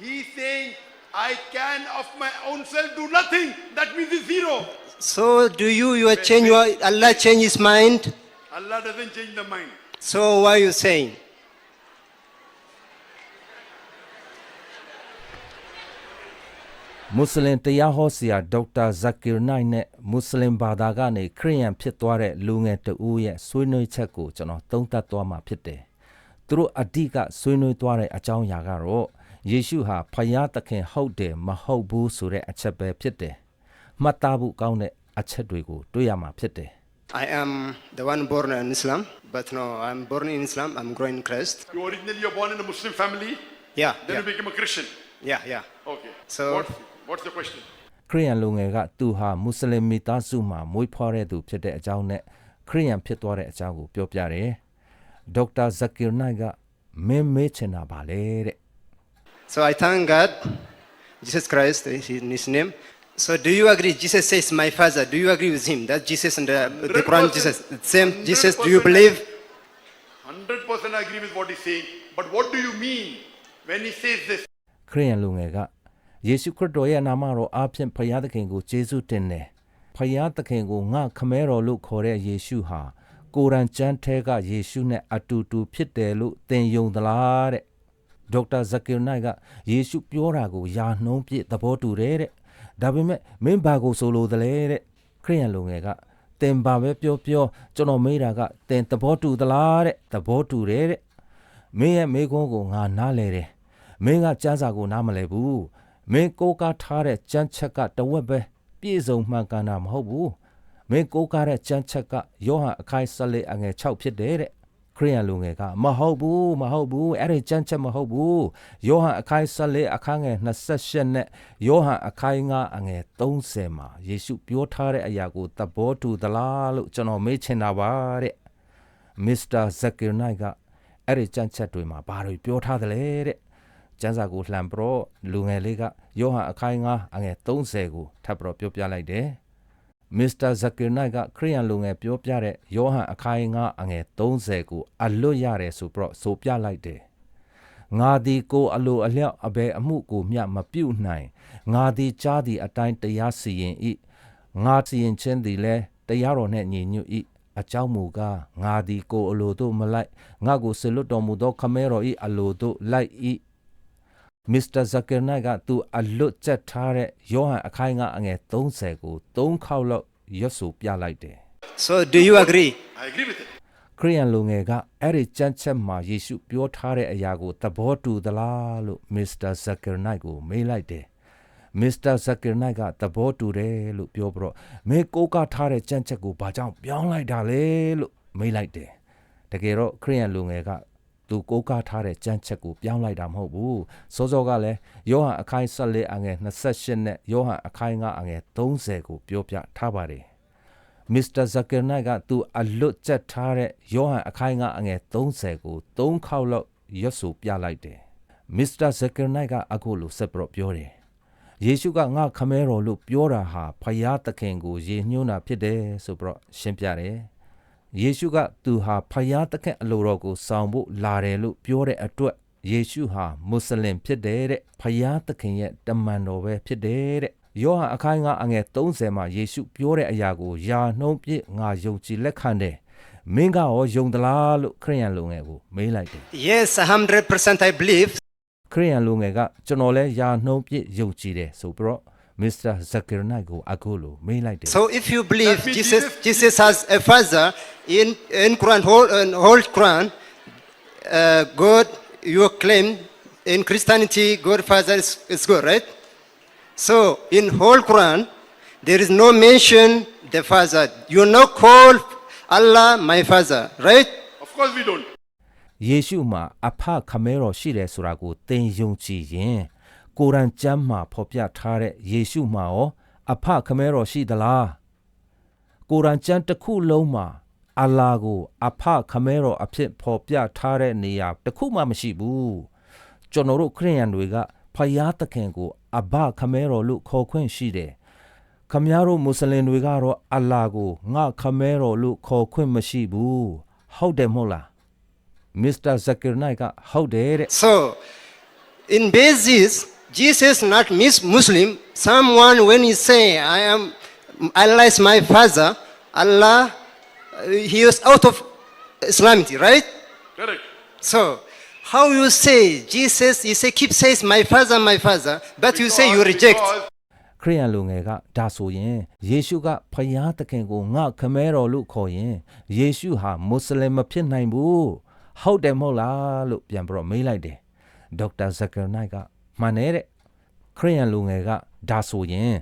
He's saying, I can of my own self do nothing. That means it's zero. So do you, you are change your, Allah change his mind? Allah doesn't change the mind. So what are you saying? မွတ်စလင်တရားဟောဆရာဒေါက်တာဇကီရနိုင်နဲ့မွတ်စလင်ဘာသာကနေခရိယန်ဖြစ်သွားတဲ့လူငယ်တဦးရဲ့ဆွေးနွေးချက်ကိုကျွန်တော်သုံးသပ်သွားမှာဖြစ်တယ်။သူတို့အဓိကဆွေးနွေးသွားတဲ့အကြောင်းအရာကတော့ ယေရှုဟာဖယားသခင်ဟုတ်တယ်မဟုတ်ဘူးဆိုတဲ့အချက်ပဲဖြစ်တယ်။မှတ်သားဖို့ကောင်းတဲ့အချက်တွေကိုတွေ့ရမှာဖြစ်တယ် I am the one born in Islam, but no, I'm born in Islam, I'm growing in Christ. You originally you're born in a Muslim family, Yeah, then you yeah, became a Christian. yeah, yeah. Okay. So- what's, what's the question? ။ခရိယန်လူငယ်ကသူဟာမွတ်စလင်မိသားစုမှာမွေးဖွားတဲ့သူဖြစ်တဲ့အကြောင်းနဲ့ခရိယန်ဖြစ်သွားတဲ့အကြောင်းကိုပြောပြတယ်။ဒေါက်တာဇကီရနိုင်ကမင်းမေးချင်တာပါလေတဲ့။ So I thank God, Jesus Christ is in his name. So do you agree? Jesus says, my father. Do you agree with him? That Jesus and the, the Quran, 100%. Jesus. Same Jesus, do you 100% believe? 100% I agree with what he's saying. But what do you mean when he says this? ခရိယန်လူငယ်ကယေရှုခရစ်တော်ရဲ့နာမတော်အားဖြင့်ဖခင်သခင်ကိုကျေးဇူးတင်တယ်။ဖခင်သခင်ကိုငါခမဲတော်လို့ခေါ်တဲ့ယေရှုဟာကိုရန်ကျမ်းထဲကယေရှုနဲ့အတူတူဖြစ်တယ်လို့သင်ယုံသလားတဲ့။ ဒေါက်တာဇကီရနိုင်ကယေရှုပြောတာကိုယာနှုံးပြည့်သဘောတူတယ်တဲ့။ဒါပေမဲ့မင်းဘာကိုဆိုလိုသလဲတဲ့။ခရိယန်လူငယ်ကသင်ဘာပဲပြောပြောကျွန်တော်မေးတာကသင်သဘောတူသလားတဲ့။သဘောတူတယ်တဲ့။မင်းရဲ့မိကုန်းကိုငါနားလဲတယ်မင်းကစမ်းစာကိုနားမလဲဘူးမင်းကိုးကားထားတဲ့ကြမ်းချက်ကတဝက်ပဲပြည့်စုံမှန်ကန်တာမဟုတ်ဘူးမင်းကိုးကားတဲ့ကြမ်းချက်ကယောဟန်အခိုင်၁၄အငယ်6ဖြစ်တယ်တဲ့ ခရိယန်လူငယ်ကမဟုတ်ဘူးမဟုတ်ဘူးအဲ့ဒီကြမ်းချက်မဟုတ်ဘူးယောဟန်အခိုင်၁၄အခန်းငယ်28နဲ့ယောဟန်အခိုင်9အငယ်30မှာယေရှုပြောထားတဲ့အရာကိုသဘောတူသလားလို့ကျွန်တော်မေးချင်တာပါတဲ့မစ္စတာဇက်ကီရနိုင်ကအဲ့ဒီကြမ်းချက်တွေမှာဘာတွေပြောထားသလဲတဲ့ကျမ်းစာကိုလှန်ပြတော့လူငယ်လေးကယောဟန်အခိုင်ငါအငယ်30ကိုထပ်ပြီးတော့ပြောပြလိုက်တယ် မစ္စတာဇက်ကီရနိုင်ကခရိယန်လူငယ်ပြောပြတဲ့ယောဟန်အခိုင်ငါအငယ်30ကိုအလွတ်ရတယ်ဆိုပြီးတော့ဆိုပြလိုက်တယ်ငါသည်ကိုအလိုအလျောက်အဘယ်အမှုကိုမျှမပြုတ်နိုင်ငါသည်ကြားသည်အတိုင်းတရားစီရင်၏ငါစီရင်ခြင်းသည်လည်းတရားတော်နှင့်ညီညွတ်၏အကြောင်းမူကားငါသည်ကိုအလိုတို့မလိုက်ငါကိုဆလွတ်တော်မူသောခမဲတော်၏အလိုတို့လိုက်၏ မစ္စတာဇက်ကရနိုင်ကသူအလွတ်ချက်ထားတဲ့ယောဟန်အခိုင်ကအငယ်30ကို3ခေါက်လောက်ရွတ်ဆိုပြလိုက်တယ် So do you agree? I agree with it. ခရိယန်လူငယ်ကအဲ့ဒီကြမ်းချက်မှာယေရှုပြောထားတဲ့အရာကိုသဘောတူသလားလို့မစ္စတာဇက်ကရနိုင်ကိုမေးလိုက်တယ်မစ္စတာဇက်ကရနိုင်ကသဘောတူတယ်လို့ပြောပြီးတော့မင်းကိုးကားထားတဲ့ကြမ်းချက်ကိုဘာကြောင့်ပြောင်းလိုက်တာလဲလို့မေးလိုက်တယ်တကယ်တော့ခရိယန်လူငယ်က သူကိုးကားထားတဲ့ကြမ်းချက်ကိုပြောင်းလိုက်တာမဟုတ်ဘူးစောစောကလည်းယောဟန်အခိုင်14အငယ်28နဲ့ယောဟန်အခိုင်9အငယ်30ကိုပြောပြထားပါတယ်မစ္စတာဇက်ကရနိုင်ကသူအလွတ်ချက်ထားတဲ့ယောဟန်အခိုင်ကအငယ်30ကို3ခေါက်လောက်ရွတ်ဆိုပြလိုက်တယ်မစ္စတာဇက်ကရနိုင်ကအခုလိုဆက်ပြီးတော့ပြောတယ်ယေရှုကငါခမဲတော်လို့ပြောတာဟာဖယားသခင်ကိုယေညွှန်းတာဖြစ်တယ်ဆိုပြီးတော့ရှင်းပြတယ် ယေရှုကသူဟာဖယားသခင်အလိုတော်ကိုဆောင်ဖို့လာတယ်လို့ပြောတဲ့အတွက်ယေရှုဟာမွတ်စလင်ဖြစ်တယ်တဲ့ဖယားသခင်ရဲ့တမန်တော်ပဲဖြစ်တယ်တဲ့ယောဟန်အခိုင်ကအငယ်30မှာယေရှုပြောတဲ့အရာကိုယာနှုံးပြည့်ငါယုံကြည်လက်ခံတယ်မင်းကရောယုံသလားလို့ခရိယန်လူငယ်ကိုမေးလိုက်တယ် Yes, 100% I believe. ခရိယန်လူငယ်ကကျွန်တော်လဲယာနှုံးပြည့်ယုံကြည်တယ်ဆိုပြီးတော့ မစ္စတာဇက်ကရနိုင်ကိုအခုလိုမေးလိုက်တယ် So if you believe That means Jesus, Jesus- Jesus has a father in in Quran, whole, in whole Quran, uh, God, you claim in Christianity, God Father is, is God, right? So in whole Quran, there is no mention the Father. You no call Allah my Father, right? Of course we don't. ယေရှုမှာအဖခမဲတော်ရှိတယ်ဆိုတာကိုသင်ယုံကြည်ရင် ကိုရန်ကျမ်းမှာဖော်ပြထားတဲ့ယေရှုမှာရောအဖခမဲတော်ရှိသလားကိုရန်ကျမ်းတစ်ခုလုံးမှာအလ္လာဟ်ကိုအဖခမဲတော်အဖြစ်ဖော်ပြထားတဲ့နေရာတစ်ခုမှမရှိဘူးကျွန်တော်တို့ခရိယန်တွေကဖယားသခင်ကိုအဘခမဲတော်လို့ခေါ်ခွင့်ရှိတယ်ခမည်းတော်မွတ်စလင်တွေကတော့အလ္လာဟ်ကိုငါခမဲတော်လို့ခေါ်ခွင့်မရှိဘူးဟုတ်တယ်မဟုတ်လားမစ္စတာဇက်ကရနိုင်ကဟုတ်တယ်တဲ့ So in basis Jesus not miss Muslim. Someone when he say I am Allah is my father, Allah uh, he is out of Islamity, right? Correct. So how you say Jesus you say keep says my father, my father, but you say you Because- reject. because ခရိယန်လူငယ်ကဒါဆိုရင်ယေရှုကဖယားသခင်ကိုငါခမဲတော်လို့ခေါ်ရင်ယေရှုဟာမွတ်စလင်မဖြစ်နိုင်ဘူးဟုတ်တယ်မဟုတ်လားလို့ပြန်ပြီးတော့မေးလိုက်တယ်ဒေါက်တာဇကာနိုက်က မှန်တယ်တဲ့ခရိယန်လူငယ်ကဒါဆိုရင်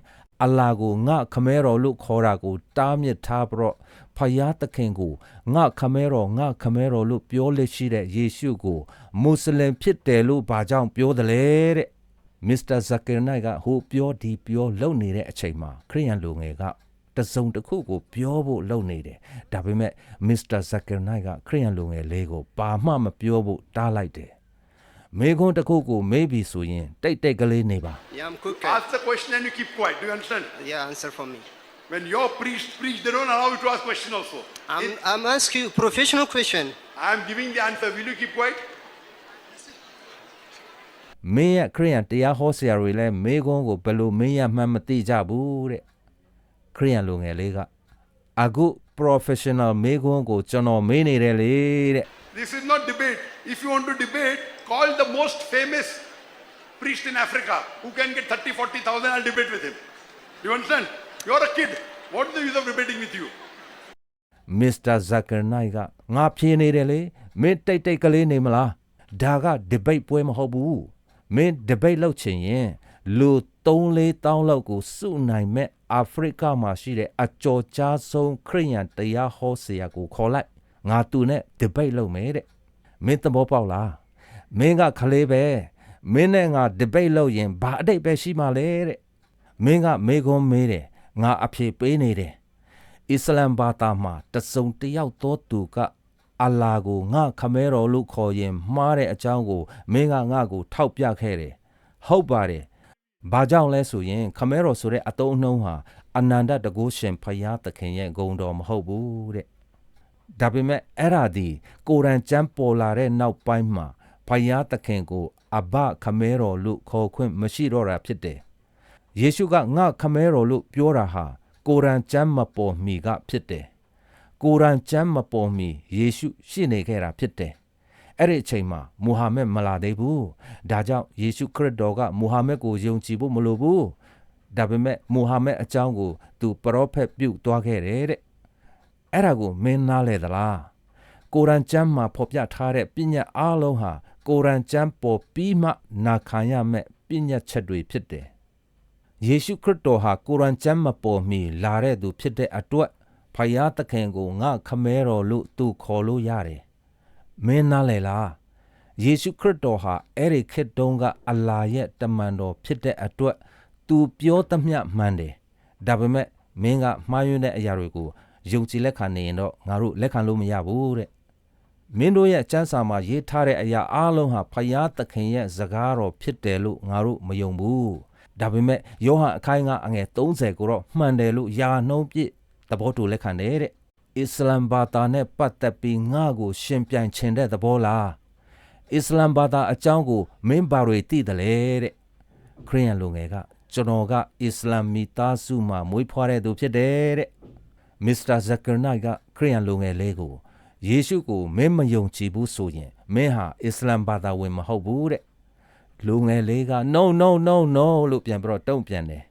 အလ္လာဟ်ကိုငါခမဲတော်လို့ခေါ်တာကို တားမြစ်ထားပြီးတော့ဖယားသခင်ကိုငါခမဲတော်ငါခမဲတော်လို့ပြောလက်ရှိတဲ့ယေရှုကိုမွတ်စလင်ဖြစ်တယ်လို့ဘာကြောင့်ပြောတယ်လဲတဲ့မစ္စတာဇကာနိုက်ကဟိုပြောဒီပြောလုံနေတဲ့အချိန်မှာခရိယန်လူငယ်ကတစုံတစ်ခုကိုပြောဖို့လုံနေတယ်ဒါပေမဲ့မစ္စတာဇကာနိုက်ကခရိယန်လူငယ်လေးကိုဘာမှမပြောဖို့တားလိုက်တယ် မေခွန်းတစ်ခုကိုမေးပြီဆိုရင်တိတ်တိတ်ကလေးနေပါ Yeah, I'm quick. Ask the question and you keep quiet. Do you understand? Yeah, answer for me. When your priest preach, they don't allow you to ask question also. I'm, If I'm asking you professional question. I am giving the answer. Will you keep quiet? မင်းရဲ့ခရိယန်တရားဟောဆရာတွေလည်းမေခွန်းကိုဘယ်လိုမင်းရမှန်းမသိကြဘူးတဲ့ခရိယန်လူငယ်လေးကအခု professional မေခွန်းကိုကျွန်တော်မေးနေတယ်လေတဲ့ This is not debate. If you want to debate, call the most famous priest in Africa who can get 30, 40,000. I'll debate with him. Do you understand? You're a kid. What is the use of debating with you? မစ္စတာဇကာနိုက်ကငါဖြေနေတယ်လေမင်းတိတ်တိတ်ကလေးနေမလားဒါက debate ပွဲမဟုတ်ဘူးမင်း debate လုပ်ချင်ရင်လူ3-4တောင်းလောက်ကိုစုနိုင်မဲ့အာဖရိကမှာရှိတဲ့အကျော်ကြားဆုံးခရိယန်တရားဟောဆရာကိုခေါ်လိုက် ငါသူနဲ့ debate လုပ်မယ်တဲ့မင်းသဘောပေါက်လားမင်းကခလေးပဲမင်းနဲ့ငါ debate လုပ်ရင်ဘာအတိတ်ပဲရှိမှလဲတဲ့မင်းကမေခွန်းမေးတယ်ငါအဖြေပေးနေတယ်အစ္စလမ်ဘာသာမှာတစုံတစ်ယောက်သောသူကအလ္လာဟ်ကိုငါခမဲတော်လို့ခေါ်ရင်မှားတဲ့အကြောင်းကိုမင်းကငါ့ကို ထောက်ပြခဲ့တယ်ဟုတ်ပါတယ်ဘာကြောင့်လဲဆိုရင် ခမဲတော်ဆိုတဲ့အတုံးအနှုံးဟာအနန္တတကုရှင်ဖယားသခင်ရဲ့ဂုဏ်တော်မဟုတ်ဘူးတဲ့ ဒါပေမဲ့အဲ့ဒါဒီကိုရန်ကျမ်းပေါ်လာတဲ့နောက်ပိုင်းမှာဖယားသခင်ကိုအဘခမဲတော်လို့ခေါ်ခွင့်မရှိတော့တာဖြစ်တယ်ယေရှုကငါခမဲတော်လို့ပြောတာဟာကိုရန်ကျမ်းမပေါ်မီကဖြစ်တယ်။ကိုရန်ကျမ်းမပေါ်မီယေရှုရှိနေခဲ့တာဖြစ်တယ်။အဲ့ဒီအချိန်မှာမူဟာမက်မလာသေးဘူး။ဒါကြောင့်ယေရှုခရစ်တော်ကမူဟာမက်ကိုယုံကြည်ဖို့မလိုဘူး။ဒါပေမဲ့မူဟာမက်အကြောင်းကိုသူပရောဖက်ပြုတ်သွားခဲ့တယ်တဲ့။ အဲ့ဒါကိုမင်းနားလဲသလား။ကိုရန်ကျမ်းမှာဖော်ပြထားတဲ့ပြည့်ညတ်အားလုံးဟာကိုရန်ကျမ်းပေါ်ပြီးမှနာခံရမယ့်ပြည့်ညတ်ချက်တွေဖြစ်တယ်။ယေရှုခရစ်တော်ဟာကိုရန်ကျမ်းမပေါ်မီလာတဲ့သူဖြစ်တဲ့အတွက်ဖယားသခင်ကိုငါခမဲတော်လို့သူခေါ်လို့ရတယ်။မင်းနားလေလားယေရှုခရစ်တော်ဟာအဲ့ဒီခေတ်တုန်းကအလ္လာရဲ့တမန်တော်ဖြစ်တဲ့အတွက်သူပြောသမျှမှန်တယ်။ဒါပေမဲ့မင်းကမှားယွင်းတဲ့အရာတွေကို ယုံကြည်လက်ခံနေရင်တော့ငါတို့လက်ခံလို့မရဘူးတဲ့။မင်းတို့ရဲ့စံစာမှာရေးထားတဲ့အရာအားလုံးဟာဖယားသခင်ရဲ့စကားတော်ဖြစ်တယ်လို့ငါတို့မယုံဘူး။ဒါပေမဲ့ယောဟန်အခိုင်ကအငယ်30ကိုတော့မှန်တယ်လို့ယာနှုံးပြည့်သဘောတူလက်ခံတယ်တဲ့အစ္စလမ်ဘာသာနဲ့ပတ်သက်ပြီးငါ့ကိုရှင်ပြိုင်ချင်တဲ့သဘောလားအစ္စလမ်ဘာသာအကြောင်းကိုမင်းဘာတွေသိတယ်လဲတဲ့ခရိယန်လူငယ်ကကျွန်တော်ကအစ္စလမ်မိသားစုမှာမွေးဖွားတဲ့သူဖြစ်တယ်တဲ့ မစ္စတာဇကာနိုက်ကခရိယန်လူငယ်လေးကိုယေရှုကိုမင်းမယုံကြည်ဘူးဆိုရင်မင်းဟာအစ္စလမ်ဘာသာဝင်မဟုတ်ဘူးတဲ့လူငယ်လေးက no no no no လို့ပြန်ပြီးတော့တုံ့ပြန်တယ်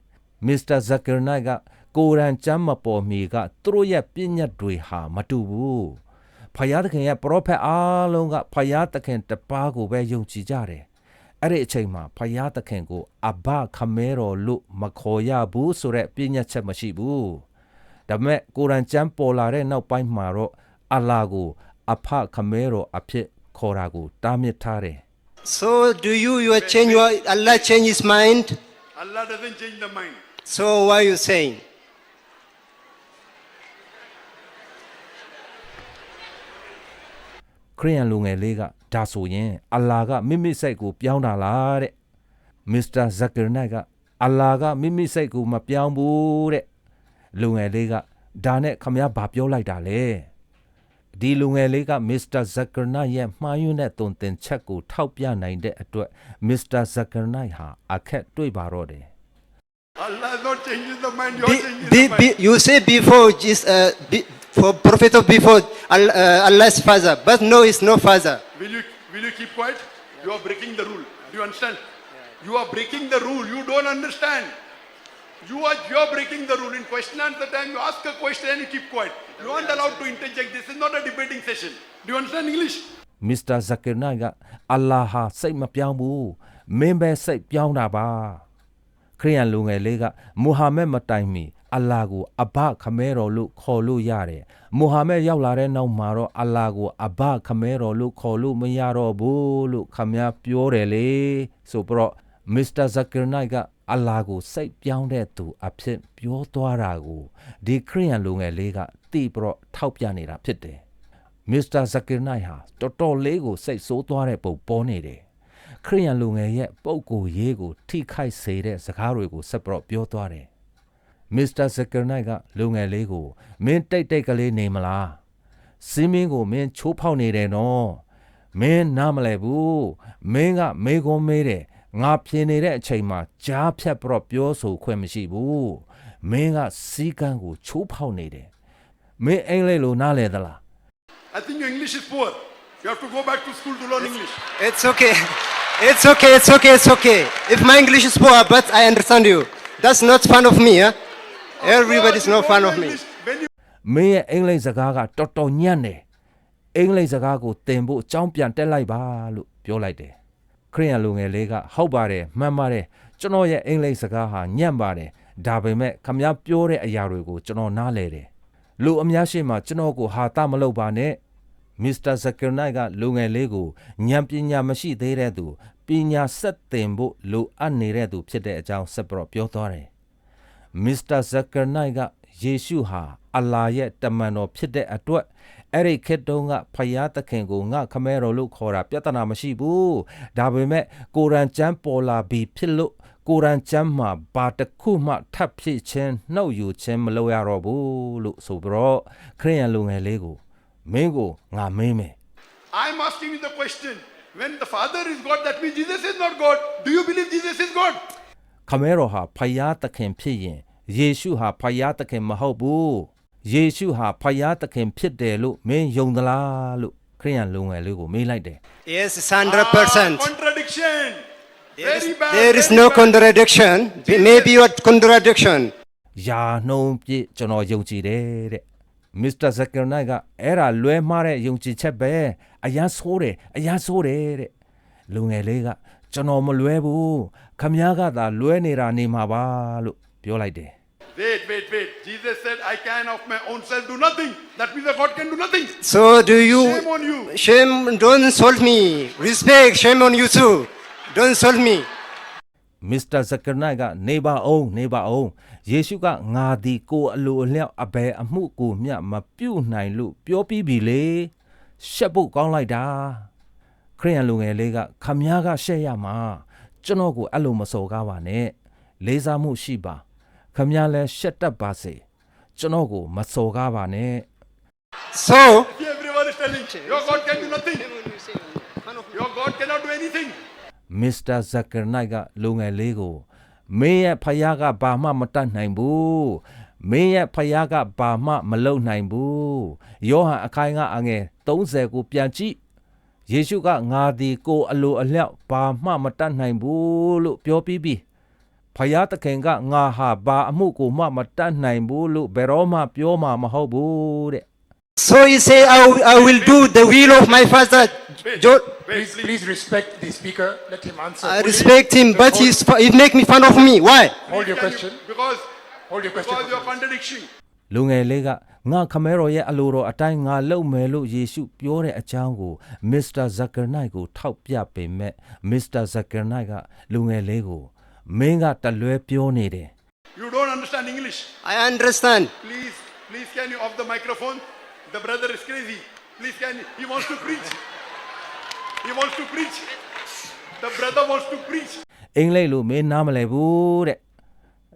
မစ္စတာဇကာနိုက်ကကိုရန်ကျမ်းမပေါ်မီကသူတို့ရဲ့ပြည့်ညတ်တွေဟာမတူဘူးဖယားသခင်ရဲ့ပရောဖက်အားလုံးကဖယားသခင်တပါးကိုပဲယုံကြည်ကြတယ်အဲ့ဒီအချိန်မှာဖယားသခင်ကိုအဘခမဲတော်လို့မခေါ်ရဘူးဆိုတဲ့ပြည့်ညတ်ချက်မရှိဘူး ဒါပေမဲ့ကိုရန်ကျမ်းပေါ်လာတဲ့နောက်ပိုင်းမှာတော့အလ္လာဟ်ကိုအဖခမဲတော်အဖြစ်ခေါ်တာကိုတားမြစ်ထားတယ် So do you you are change your Allah change his mind? Allah doesn't change the mind. So why you saying? ခရိယန်လူငယ်လေးကဒါဆိုရင်အလ္လာဟ်ကမိမိစိတ်ကိုပြောင်းတာလားတဲ့မစ္စတာဇကာနိုက်ကအလ္လာဟ်ကမိမိစိတ်ကိုမပြောင်းဘူးတဲ့ လူငယ်လေးကဒါနဲ့ခမည်းဘာပြောလိုက်တာလဲဒီလူငယ်လေးကမစ္စတာဇက်ကာနိုက်ရဲ့မှားယွင်းတဲ့တုံသင်ချက်ကိုထောက်ပြနိုင်တဲ့အတွက်မစ္စတာဇက်ကာနိုက်ဟာအခက်တွေ့ပါတော့တယ် Allah is not changing the mind, you're Be, changing be, the be, mind. you say before Jesus, uh, be, for prophet of before Allah, uh, Allah's father, but no, it's no father. Will you, will you keep quiet? You are breaking the rule. Do you understand? You are breaking the rule. You don't understand. You are, you are breaking the rule. In question answer time, you ask a question and you keep quiet. You aren't allowed to interject. This is not a debating session. Do you understand English? မစ္စတာဇက်ကာနိုက်ကအလ္လာဟာစိတ်မပြောင်းဘူးမင်းပဲစိတ်ပြောင်းတာပါခရိယန်လူငယ်လေးကမူဟာမက်မတိုင်မီအလ္လာကိုအဘခမဲတော်လို့ခေါ်လို့ရတယ်မူဟာမက်ရောက်လာတဲ့နောက်မှာတော့အလ္လာကိုအဘခမဲတော်လို့ခေါ်လို့မရတော့ဘူးလို့ခမည်းပြောတယ်လေဆိုပြီးတော့မစ္စတာဇက်ကာနိုက်က အလ္လာကိုစိတ်ပြောင်းတဲ့သူအဖြစ်ပြောသွားတာကိုဒီခရိယန်လူငယ်လေးကတိပြီးတော့ထောက်ပြနေတာဖြစ်တယ်မစ္စတာဇက်ကင်နိုင်ဟာတော်တော်လေးကိုစိတ်ဆိုးသွားတဲ့ပုံပေါ်နေတယ်။ခရိယန်လူငယ်ရဲ့ပုံကိုယ်ရေးကို ထိခိုက်စေတဲ့စကားတွေကိုဆက်ပြီးတော့ပြောသွားတယ်။မစ္စတာဇက်ကင်နိုင်ကလူငယ်လေးကိုမင်းတိတ်တိတ်ကလေးနေမလား။စီးမင်းကိုမင်းချိုးဖောက်နေတယ်နော်။မင်းနားမလဲဘူး။မင်းကမေကွန်မေးတယ်။ ငါဖြင်နေတဲ့အချိန်မှာကြားဖြတ်ပြီးတော့ပြောဆိုခွင့်မရှိဘူး။မင်းကစီးကန်းကိုချိုးဖောက်နေတယ်။မင်းအင်္ဂလိပ်လိုနားလဲသလား I think your English is poor. You have to go back to school to learn English. It's okay. It's okay, it's okay, it's okay. If my English is poor, but I understand you. That's not fun of me, huh? Everybody's You not don't fun know of me. English. When you မင်းရဲ့အင်္ဂလိပ်စကားကတော်တော်ညံ့တယ်အင်္ဂလိပ်စကားကိုသင်ဖို့အကြောင်းပြန်တက်လိုက်ပါလို့ပြောလိုက်တယ် ခရိယန်လူငယ်လေးကဟုတ်ပါတယ်မှန်ပါတယ်ကျွန်တော်ရဲ့အင်္ဂလိပ်စကားဟာညံ့ပါတယ်ဒါပေမဲ့ခမ ्या ပြောတဲ့အရာတွေကိုကျွန်တော်နားလဲတယ်လူအများရှိမှကျွန်တော်ကိုဟာတာမလုပ်ပါနဲ့မစ္စတာဇက်ကရနိုင်ကလူငယ်လေးကိုဉာဏ်ပညာမရှိသေးတဲ့သူပညာဆက်သင်ဖို့လိုအပ်နေတဲ့သူဖြစ်တဲ့အကြောင်းဆက်ပြီးတော့ပြောသွားတယ်မစ္စတာဇက်ကာနိုက်ကယေရှုဟာအလ္လာရဲ့တမန်တော်ဖြစ်တဲ့အတွက် အဲ့ဒီခေတ်တုန်းကဖယားသခင်ကိုငါခမဲတော်လို့ခေါ်တာပြဿနာမရှိဘူးဒါပေမဲ့ကိုရန်ကျမ်းပေါ်လာပြီးဖြစ်လို့ကိုရန်ကျမ်းမှာဘာတစ်ခုမှထပ်ဖြစ်ခြင်းနှုတ်ယူခြင်းမလုပ်ရတော့ဘူးလို့ဆိုပြီးတော့ခရိယန်လူငယ်လေးကိုမင်းကိုငါမင်းမယ် I'm asking you the question. When the Father is God, that means Jesus is not God. Do you believe Jesus is God? ခမဲတော်ဟာဖယားသခင်ဖြစ်ရင်ယေရှုဟာဖယားသခင်မဟုတ်ဘူး ယေရှုဟာဖယားသခင်ဖြစ်တယ်လို့မင်းယုံသလားလို့ခရိယန်လူငယ်လေးကိုမေးလိုက်တယ် Yes, it's Ah, 100%. contradiction. There is, Very bad. there is very no bad. contradiction. Maybe your contradiction. ယာနှုံးပြည့်ကျွန်တော်ယုံကြည်တယ်တဲ့မစ္စတာဇက်ကာနိုက်ကအဲ့ဒါလွဲမှားတဲ့ယုံကြည်ချက်ပဲအရန်ဆိုးတယ်အရန်ဆိုးတယ်တဲ့လူငယ်လေးကကျွန်တော်မလွဲဘူးခမည်းကသာလွဲနေတာနေမှာပါလို့ပြောလိုက်တယ် Wait, wait, wait. Jesus said, I can of my own self do nothing. That means that God can do nothing. So do you... Shame on you. Shame, don't insult me. Respect, shame on you too. Don't insult me. မစ္စတာဇက်ကာနိုက်ကနေပါအောင်နေပါအောင်ယေရှုကငါသည်ကိုယ်အလိုအလျောက်အဘယ်အမှုကိုမျှမပြုတ်နိုင်လို့ပြောပြီးပြီလေရှက်ဖို့ကောင်းလိုက်တာခရိယန်လူငယ်လေးကခမည်းကရှက်ရမှာကျွန်တော်ကိုအဲ့လိုမစော်ကားပါနဲ့လေးစားမှုရှိပါ ခမည်းလည်းရှက်တတ်ပါစေကျွန်တော်ကိုမစော်ကားပါနဲ့ So... Everyone is telling, your God can do nothing. Your God cannot do anything. မစ္စတာဇက်ကာနိုက်ကလူငယ်လေးကိုမင်းရဲ့ဖယားကဘာမှမတတ်နိုင်ဘူးမင်းရဲ့ဖယားကဘာမှမလုပ်နိုင်ဘူးယောဟန်အခိုင်ကအငယ်30ကိုပြန်ကြည့်ယေရှုကငါသည်ကိုယ်အလိုအလျောက်ဘာမှမတတ်နိုင်ဘူးလို့ပြောပြီးပြီ ဖယားသခင်ကငါဟာဘာအမှုကိုမှမတတ်နိုင်ဘူးလို့ဘယ်တော့မှပြောမှာမဟုတ်ဘူးတဲ့ So you say, I will, I will do the will of my father. Wait, Jo- wait, Please, please. please respect the speaker. Let him answer. I respect him, but he's, fu- he make me fun of me. Why? Hold your Can you- question. because, Hold your question. because you are please. contradiction. လူငယ်လေးကငါခမဲတော်ရဲ့အလိုတော်အတိုင်းငါလုပ်မယ်လို့ယေရှုပြောတဲ့အကြောင်းကိုမစ္စတာဇက်ကာနိုက်ကိုထောက်ပြပေမဲ့မစ္စတာဇက်ကာနိုက်ကလူငယ်လေးကို မင်းကတလွဲပြောနေတယ် You don't understand English. I understand. Please, please can you off the microphone? The brother is crazy. Please can you, he wants to preach. He wants to preach. The brother wants to preach. အင်္ဂလိပ်လိုမင်းနားမလဲဘူးတဲ့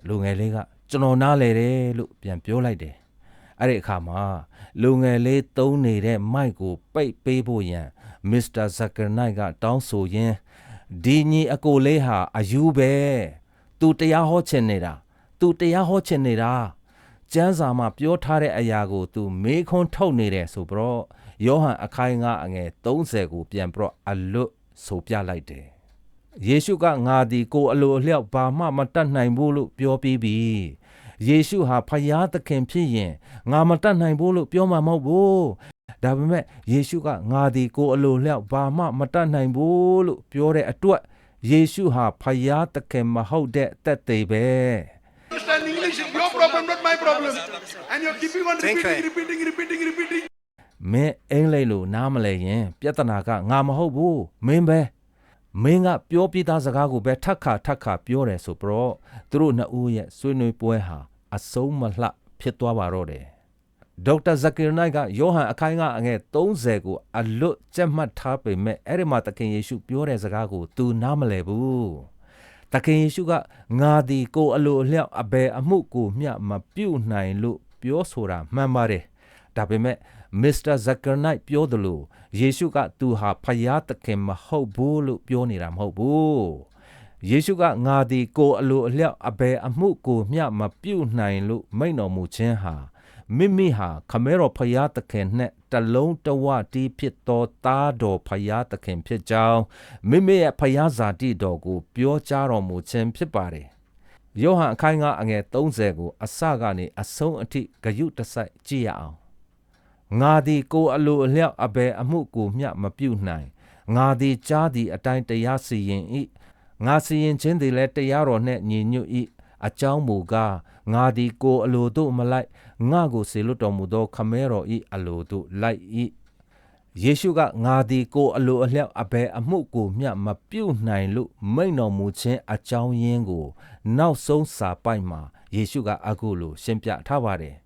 လူငယ်လေးကကျွန်တော်နားလဲတယ်လို့ပြန်ပြောလိုက်တယ်အဲ့ဒီအခါမှာလူငယ်လေးသုံးနေတဲ့မိုက်ကိုပိတ်ပေးဖို့ရန်မစ္စတာဇက်ကာနိုက်ကတောင်းဆိုရင်း ဒီညီအကိုလေးဟာအယူပဲသူတရားဟောချင်နေတာသူတရားဟောချင်နေတာကျမ်းစာမှာပြောထားတဲ့အရာကိုသူမေးခွန်းထုတ်နေတယ်ဆိုပြီးတော့ယောဟန်အခိုင်ငါအငယ်30ကိုပြန်ပြီးတော့အလွတ်ဆိုပြလိုက်တယ်ယေရှုကငါသည်ကိုယ်အလိုအလျောက်ဘာမှမတတ်နိုင်ဘူးလို့ပြောပြီးပြီယေရှုဟာဖယားသခင်ဖြစ်ရင်ငါမတတ်နိုင်ဘူးလို့ပြောမှာမဟုတ်ဘူး ဒါပေမဲ့ယေရှုကငါသည်ကိုယ်အလိုအလျောက်ဘာမှမတတ်နိုင်ဘူးလို့ပြောတဲ့အတွက်ယေရှုဟာဖယားသခင်မဟုတ်တဲ့တက်သေးပဲ Understand English is your problem, not my problem. And you're keeping on Thank repeating, you. repeating, repeating, repeating. မင်းအင်္ဂလိပ်လိုနားမလဲရင်ပြဿနာကငါမဟုတ်ဘူးမင်းပဲမင်းကပြောပြသားစကားကိုပဲထပ်ခါထပ်ခါပြောတယ်ဆိုပြီးတော့သူတို့နှစ်ဦးရဲ့ဆွေးနွေးပွဲဟာအဆုံးမလှဖြစ်သွားပါတော့တယ် ဒေါက်တာဇကီရနိုက်ကယောဟန်အခိုင်ကအငယ်30ကိုအလွတ်ကြက်မှတ်ထားပေမဲ့အဲ့ဒီမှာသခင်ယေရှုပြောတဲ့စကားကို तू နားမလဲဘူးသခင်ယေရှုကငါသည်ကိုယ်အလိုအလျောက်အဘယ်အမှုကိုမျှမပြုတ်နိုင်လို့ပြောဆိုတာမှန်ပါတယ်ဒါပေမဲ့မစ္စတာဇက်ကာနိုက်ပြောတယ်လို့ယေရှုကသူဟာဖယားသခင်မဟုတ်ဘူးလို့ပြောနေတာမဟုတ်ဘူးယေရှုကငါသည်ကိုယ်အလိုအလျောက်အဘယ်အမှုကိုမျှမပြုတ်နိုင်လို့မိန့်တော်မူခြင်းဟာ မိမိဟာခမဲတော်ဖယားသခင်နဲ့တလုံးတဝတီးဖြစ်သောသားတော်ဖယားသခင်ဖြစ်ကြောင်းမိမိရဲ့ဖယားဇာတိတော်ကို ပြောကြားတော်မူခြင်းဖြစ်ပါတယ်ယောဟန်အခိုင်ကအငယ်30ကို အစကနေအဆုံးအထိဂယုတစိုက်ကြည့်ရအောင်ငါသည်ကိုယ်အလိုအလျောက်အဘယ်အမှုကိုမျှမပြုနိုင်ငါသည်ကြားသည်အတိုင်းတရားစီရင်၏ငါစီရင်ခြင်းသည်လည်းတရားတော်နှင့်ညီညွတ်၏အကြောင်းမူကားငါသည်ကိုယ်အလိုသို့မလိုက် ငါကိုစေလွတ်တော်မူသောခမဲတော်၏အလိုသို့လိုက်၏ယေရှုကငါသည်ကိုယ်အလိုအလျောက်အဘယ်အမှုကိုမျှမပြုနိုင်လို့မိန့်တော်မူခြင်းအကြောင်းရင်းကို နောက်ဆုံးစာပိုက်မှာယေရှုကအခုလိုရှင်းပြထားပါတယ်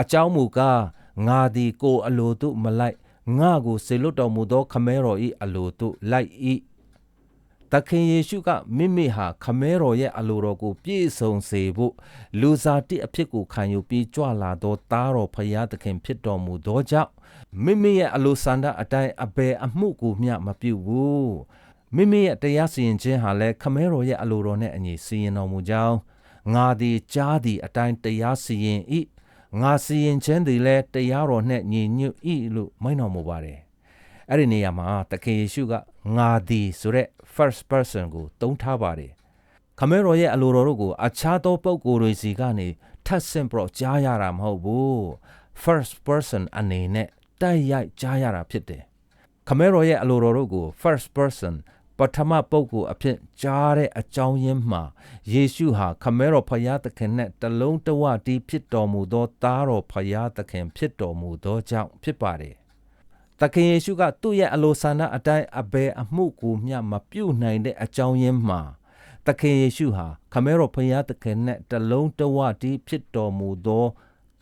အကြောင်းမူကားငါသည်ကိုယ်အလိုသို့မလိုက်ငါကိုစေလွတ်တော်မူသောခမဲတော်၏အလိုသို့လိုက်၏ သခင်ယေရှုကမိမိဟာခမဲတော်ရဲ့အလိုတော်ကိုပြည့်စုံစေဖို့လူစားတိအဖြစ်ကိုခံယူပြီးကြွလာသောသားတော်ဖရာသခင်ဖြစ်တော်မူသောကြောင့်မိမိရဲ့အလိုဆန္ဒအတိုင်းအဘယ်အမှုကိုမျှမပြုဘူးမိမိရဲ့တရားစီရင်ခြင်းဟာလည်းခမဲတော်ရဲ့အလိုတော်နဲ့အညီစီရင်တော်မူကြောင်းငါသည်ကြားသည်အတိုင်းတရားစီရင်၏ငါစီရင်ခြင်းသည်လည်းတရားတော်နဲ့ညီညွတ်၏လို့မိန့်တော်မူပါတယ်အဲ့ဒီနေရာမှာသခင်ယေရှုကငါသည်ဆိုတဲ့ first person ကိုသုံးထားပါတယ်ခမဲတော်ရဲ့အလိုတော်တို့ကိုအခြားသောပုဂ္ဂိုလ်တွေစီကနေထပ်ဆင့်ပြီးတော့ကြားရတာမဟုတ်ဘူး first person အနေနဲ့တိုက်ရိုက်ကြားရတာဖြစ်တယ်ခမဲတော်ရဲ့အလိုတော်တို့ကို first person ပထမပုဂ္ဂိုလ်အဖြစ်ကြားတဲ့အကြောင်းရင်းမှာယေရှုဟာခမဲတော်ဖယားသခင်နဲ့တလုံးတဝတီးဖြစ်တော်မူသောသားတော်ဖယားသခင်ဖြစ်တော်မူသောကြောင့်ဖြစ်ပါတယ်။ သခင်ယေရှုကသူ့ရဲ့အလိုဆန္ဒအတိုင်းအဘယ်အမှုကိုမျှမပြုတ်နိုင်တဲ့အကြောင်းရင်းမှာသခင်ယေရှုဟာခမဲတော်ဖယားသခင်နဲ့တလုံးတဝတီးဖြစ်တော်မူသော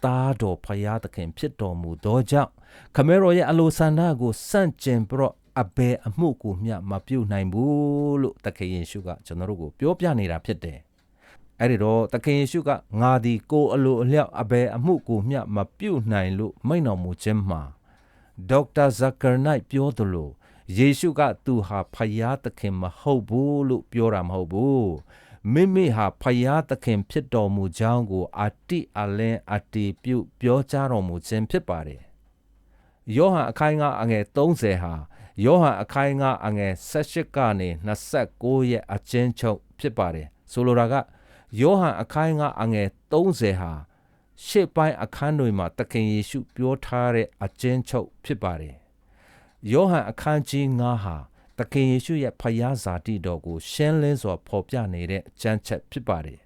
သားတော်ဖယားသခင်ဖြစ်တော်မူသောကြောင့်ခမဲတော်ရဲ့အလိုဆန္ဒကိုစန့်ကျင်ပြီးတော့အဘယ်အမှုကိုမျှမပြုတ်နိုင်ဘူးလို့သခင်ယေရှုကကျွန်တော်တို့ကိုပြောပြနေတာဖြစ်တယ်။အဲ့ဒီတော့သခင်ယေရှုကငါသည်ကိုယ်အလိုအလျောက်အဘယ်အမှုကိုမျှမပြုတ်နိုင်လို့မိန့်တော်မူခြင်းမှာ ဒေါက်တာဇကာနိုက်ပြောသလိုယေရှုကသူဟာဖယားသခင်မဟုတ်ဘူးလို့ပြောတာမဟုတ်ဘူး။မိမိဟာဖယားသခင်ဖြစ်တော်မူကြောင်းကိုအတိအလင်းအတီးပြုတ်ပြောကြားတော်မူခြင်းဖြစ်ပါတယ်။ယောဟန်အခိုင်ကအငယ်30ဟာယောဟန်အခိုင်ကအငယ်18ကနေ29ရဲ့အချင်းချုပ်ဖြစ်ပါတယ်ဆိုလိုတာကယောဟန်အခိုင်ကအငယ်30ဟာ ရှေ့ပိုင်းအခန်းတွေမှာတခင်ယေရှုပြောထားတဲ့အချင်းချုပ်ဖြစ်ပါတယ်ယောဟန်အခန်းကြီး9ဟာတခင်ယေရှုရဲ့ဖယားဇာတိတော်ကို ရှင်းလင်းစွာဖော်ပြနေတဲ့အကျမ်းချက်ဖြစ်ပါတယ်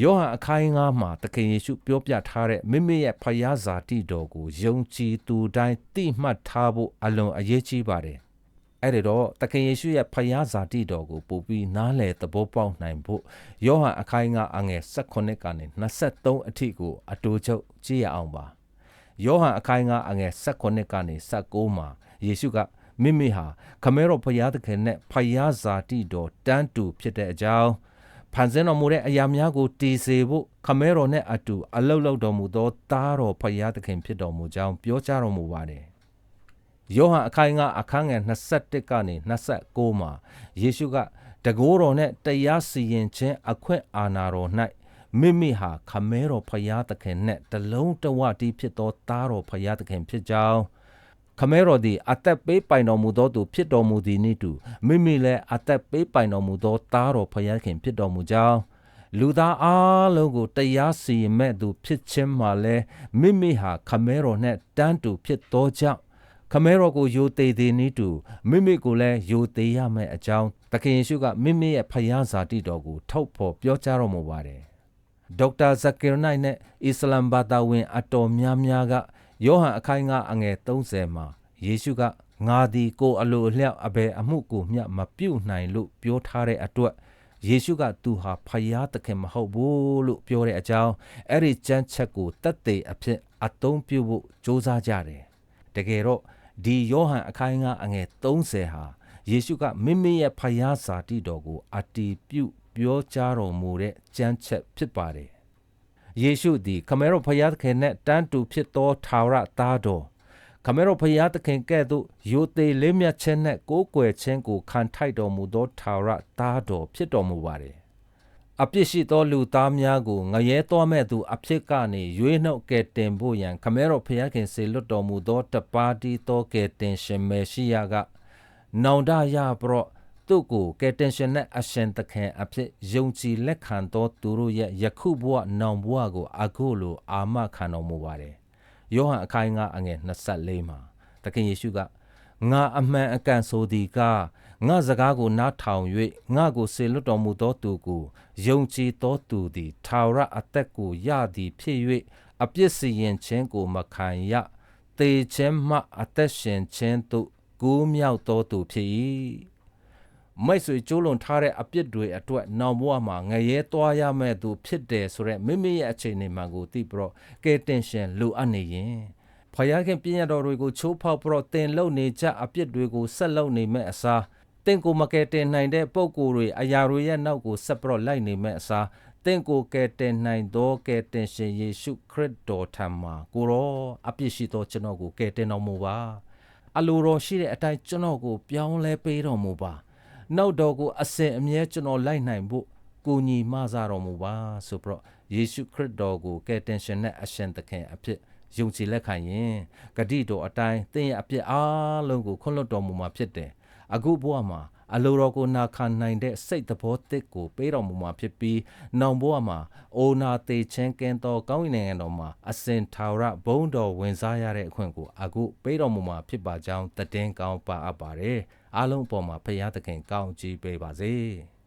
ယောဟန်အခိုင်အငါမှာတခင်ယေရှုပြောပြထားတဲ့မိမိရဲ့ဖယားဇာတိတော်ကိုယုံကြည်သူတိုင်းသိမှတ်ထားဖို့အလွန်အရေးကြီးပါတယ်။ အဲ့ဒီတော့တခင်ယေရှုရဲ့ဖယားဇာတိတော်ကိုပို့ပြီးနားလည်သဘောပေါက်နိုင်ဖို့ယောဟန်အခိုင်အငါအငယ်18ကနေ23အထိကိုအတူချုပ်ကြည့်ရအောင်ပါ။ယောဟန်အခိုင်အငါအငယ်18ကနေ19မှာယေရှုကမိမိဟာခမဲတော်ဖယားသခင်နဲ့ဖယားဇာတိတော်တန်းတူဖြစ်တဲ့အကြောင်းဖဖန်ဆင်းတော်မူတဲ့အရာများကိုတည်စေဖို့ခမဲတော်နဲ့အတူအလုတ်လုတ်တော်မူသောသားတော်ဖယားသခင်ဖြစ်တော်မူကြောင်းပြောကြားတော်မူပါတယ်။ ယောဟန်အခိုင်ကအခန်းငယ်21ကနေ29မှာယေရှုကတကိုးတော်နဲ့တရားစီရင်ခြင်းအခွင့်အာဏာတော်၌မိမိဟာခမဲတော်ဖယားသခင်နဲ့တလုံးတဝတည်းဖြစ်သောသားတော်ဖယားသခင်ဖြစ်ကြောင်းခမဲတော်သည်အသက်ပေးပိုင်တော်မူသောသူဖြစ်တော်မူသည်နှင့်တူမိမိလည်းအသက်ပေးပိုင်တော်မူသောသားတော်ဖခင်ဖြစ်တော်မူကြောင်းလူသားအလုံးကိုတရားစီရင်မဲ့သူဖြစ်ခြင်းမှလည်းမိမိဟာခမဲတော်နှင့်တန်းတူဖြစ်သောကြောင့် ခမဲတော်ကိုယိုသေးသည်နည်းတူမိမိကိုလည်းယိုသေးရမယ့်အကြောင်းသခင်ယေရှုကမိမိရဲ့ဖခင်ဇာတိတော်ကိုထုတ်ဖော်ပြောကြားတော်မူပါတယ်။ဒေါက်တာဇကီရနိုင်နဲ့အစ္စလမ်ဘာသာဝင် အတော်များများကယောဟန်အခိုင်ကအငယ်30မှာယေရှုကငါသည်ကိုယ်အလိုအလျောက်အဘယ်အမှုကိုမျှမပြုတ်နိုင်လို့ပြောထားတဲ့အတွက်ယေရှုကသူဟာဖယားသခင်မဟုတ်ဘူးလို့ပြောတဲ့အကြောင်းအဲ့ဒီကြမ်းချက်ကိုတတ်သိအဖြစ်အသုံးပြုဖို့စ조사ကြတယ်တကယ်တော့ ဒီယောဟန်အခိုင်ကအငယ်30ဟာယေရှုကမိမိရဲ့ဖယားဇာတိတော်ကိုအတီးပြုတ်ပြောကြားတော်မူတဲ့ကြမ်းချက်ဖြစ်ပါတယ်ယေရှုသည်ခမဲတော်ဖယားသခင်နှင့်တန်းတူဖြစ်သောထာဝရသားတော်ခမဲတော်ဖယားသခင်ကဲ့သို့ယိုသေးလေးမြတ်ခြင်းနှင့်ကိုးကွယ်ခြင်းကိုခံထိုက်တော်မူသောထာဝရသားတော်ဖြစ်တော်မူပါれ အပြစ်ရှိသောလူသားများကိုငရဲတော်မဲ့သူအဖြစ်ကနေရွေးနှုတ်ကယ်တင်ဖို့ရန်ခမဲတော်ဖယားခင်စေလွတ်တော်မူသောတပါးတီသောကယ်တင်ရှင်မေရှိယကနောင်တရပရော့သူ့ကိုကယ်တင်ရှင်နဲ့အရှင်သခင်အဖြစ်ယုံကြည်လက်ခံသောသူတို့ရဲ့ယခုဘဝနောင်ဘဝကိုအခုလိုအာမခံတော်မူပါတယ်။ယောဟန်အခိုင်ကအငယ်24မှာသခင်ယေရှုက ငါအမှန်အကန်ဆိုသည်ကားငါစကားကိုနားထောင်၍ငါကိုစေလွတ်တော်မူသောသူကိုယုံကြည်သောသူသည်ထာဝရအသက်ကိုရသည်ဖြစ်၍အပြစ်စီရင်ခြင်းကိုမခံရတေခြင်းမှအသက်ရှင်ခြင်းသို့ကိုးမြောက်တော်သူဖြစ်၏မိတ်ဆွေကျိုးလွန်ထားတဲ့အပြစ်တွေအတွက်နောင်ဘဝမှာငရဲသွားရမဲ့သူဖြစ်တယ်ဆိုရက်မိမိရဲ့အခြေအနေမှန်ကိုသိပြီးတော့ကဲတင်ရှင်လိုအပ်နေရင် ဖယားခင်ပြည့်ရတော်တွေကိုချိုးဖောက်ပြီးတော့တင်လုံနေကြအပြစ်တွေကိုဆက်လုံနေမဲ့အစားတင့်ကိုမကဲတင်နိုင်တဲ့ပုံကိုယ်တွေအရာတွေရဲ့နောက်ကိုဆက်ပြီးတော့လိုက်နေမဲ့အစားတင့်ကိုကဲတင်နိုင်သောကဲတင်ရှင်ယေရှုခရစ်တော်ထံမှာကိုရောအပြစ်ရှိသောကျွန်တော်ကိုကဲတင်တော်မူပါအလိုတော်ရှိတဲ့အတိုင်းကျွန်တော်ကိုပြောင်းလဲပေးတော်မူပါနောက်တော်ကိုအစဉ်အမြဲကျွန်တော်လိုက်နိုင်ဖို့ကိုညီမဆတော်မူပါဆိုပြီးတော့ယေရှုခရစ်တော်ကိုကယ်တင်ရှင်နဲ့အရှင်သခင်အဖြစ် ယုံကြည်လက်ခံရင်ဂတိတော်အတိုင်းသင်ရဲ့အပြစ်အားလုံးကိုခွင့်လွှတ်တော်မူမှာဖြစ်တယ်အခုဘဝမှာအလိုတော်ကိုနာခံနိုင်တဲ့စိတ်သဘောတစ်ကိုပေးတော်မူမှာဖြစ်ပြီးနောင်ဘဝမှာအိုနာသေးချင်းကင်းတော်ကောင်းကင်နိုင်ငံတော်မှာအစဉ်ထာဝရဘုန်းတော်ဝင်စားရတဲ့အခွင့်ကိုအခုပေးတော်မူမှာဖြစ်ပါကြောင်းတည်င်းကောင်းပါအပ်ပါတယ်အားလုံးအပေါ်မှာဖရာသခင်ကောင်းချီးပေးပါစေ။